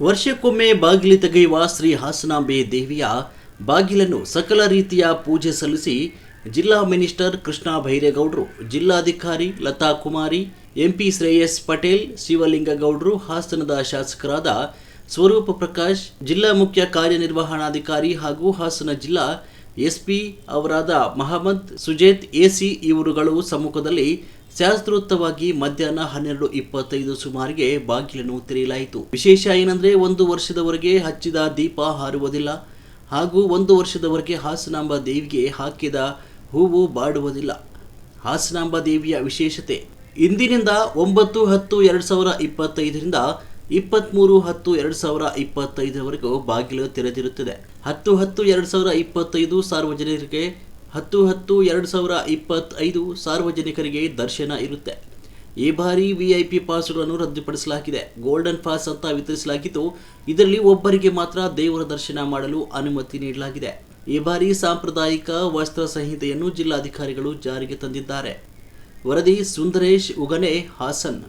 ವರ್ಷಕ್ಕೊಮ್ಮೆ ಬಾಗಿಲು ತೆಗೆಯುವ ಶ್ರೀ ಹಾಸನಾಂಬೆ ದೇವಿಯ ಬಾಗಿಲನ್ನು ಸಕಲ ರೀತಿಯ ಪೂಜೆ ಸಲ್ಲಿಸಿ ಜಿಲ್ಲಾ ಮಿನಿಸ್ಟರ್ ಕೃಷ್ಣ ಭೈರೇಗೌಡರು, ಜಿಲ್ಲಾಧಿಕಾರಿ ಲತಾ ಕುಮಾರಿ, ಎಂಪಿ ಶ್ರೇಯಸ್ ಪಟೇಲ್, ಶಿವಲಿಂಗಗೌಡರು, ಹಾಸನದ ಶಾಸಕರಾದ ಸ್ವರೂಪ ಪ್ರಕಾಶ್, ಜಿಲ್ಲಾ ಮುಖ್ಯ ಕಾರ್ಯನಿರ್ವಹಣಾಧಿಕಾರಿ ಹಾಗೂ ಹಾಸನ ಜಿಲ್ಲಾ ಎಸ್ಪಿ ಅವರಾದ ಮಹಮ್ಮದ್ ಸುಜೇತ್ ಎಸಿ ಇವರುಗಳು ಸಮ್ಮುಖದಲ್ಲಿ ಶಾಸ್ತ್ರೋಕ್ತವಾಗಿ ಮಧ್ಯಾಹ್ನ ಹನ್ನೆರಡು ಇಪ್ಪತ್ತೈದು ಸುಮಾರಿಗೆ ಬಾಗಿಲನ್ನು ತೆರೆಯಲಾಯಿತು. ವಿಶೇಷ ಏನಂದ್ರೆ ಒಂದು ವರ್ಷದವರೆಗೆ ಹಚ್ಚಿದ ದೀಪ ಹಾರುವುದಿಲ್ಲ. ಹಾಗೂ ಒಂದು ವರ್ಷದವರೆಗೆ ಹಾಸನಾಂಬ ದೇವಿಗೆ ಹಾಕಿದ ಹೂವು ಬಾಡುವುದಿಲ್ಲ. ಹಾಸನಾಂಬ ದೇವಿಯ ವಿಶೇಷತೆ, ಇಂದಿನಿಂದ ಒಂಬತ್ತು ಹತ್ತು ಎರಡು ಸಾವಿರ ಇಪ್ಪತ್ತೈದರಿಂದ ಇಪ್ಪತ್ತ್ಮೂರು ಹತ್ತು ಎರಡು ಸಾವಿರ ಇಪ್ಪತ್ತೈದರವರೆಗೂ ಬಾಗಿಲು ತೆರೆದಿರುತ್ತದೆ. ಹತ್ತು ಹತ್ತು ಎರಡು ಸಾವಿರ ಇಪ್ಪತ್ತೈದು ಸಾರ್ವಜನಿಕರಿಗೆ, ಹತ್ತು ಹತ್ತು ಎರಡು ಸಾವಿರ ಇಪ್ಪತ್ತೈದು ಸಾರ್ವಜನಿಕರಿಗೆ ದರ್ಶನ ಇರುತ್ತೆ. ಈ ಬಾರಿ ವಿ ಐ ಪಿ ಪಾಸ್ಗಳನ್ನು ರದ್ದುಪಡಿಸಲಾಗಿದೆ. ಗೋಲ್ಡನ್ ಪಾಸ್ ಅಂತ ವಿತರಿಸಲಾಗಿದ್ದು, ಇದರಲ್ಲಿ ಒಬ್ಬರಿಗೆ ಮಾತ್ರ ದೇವರ ದರ್ಶನ ಮಾಡಲು ಅನುಮತಿ ನೀಡಲಾಗಿದೆ. ಈ ಬಾರಿ ಸಾಂಪ್ರದಾಯಿಕ ವಸ್ತ್ರ ಸಂಹಿತೆಯನ್ನು ಜಿಲ್ಲಾಧಿಕಾರಿಗಳು ಜಾರಿಗೆ ತಂದಿದ್ದಾರೆ. ವರದಿ ಸುಂದರೇಶ್ ಉಗನೆ ಹಾಸನ್.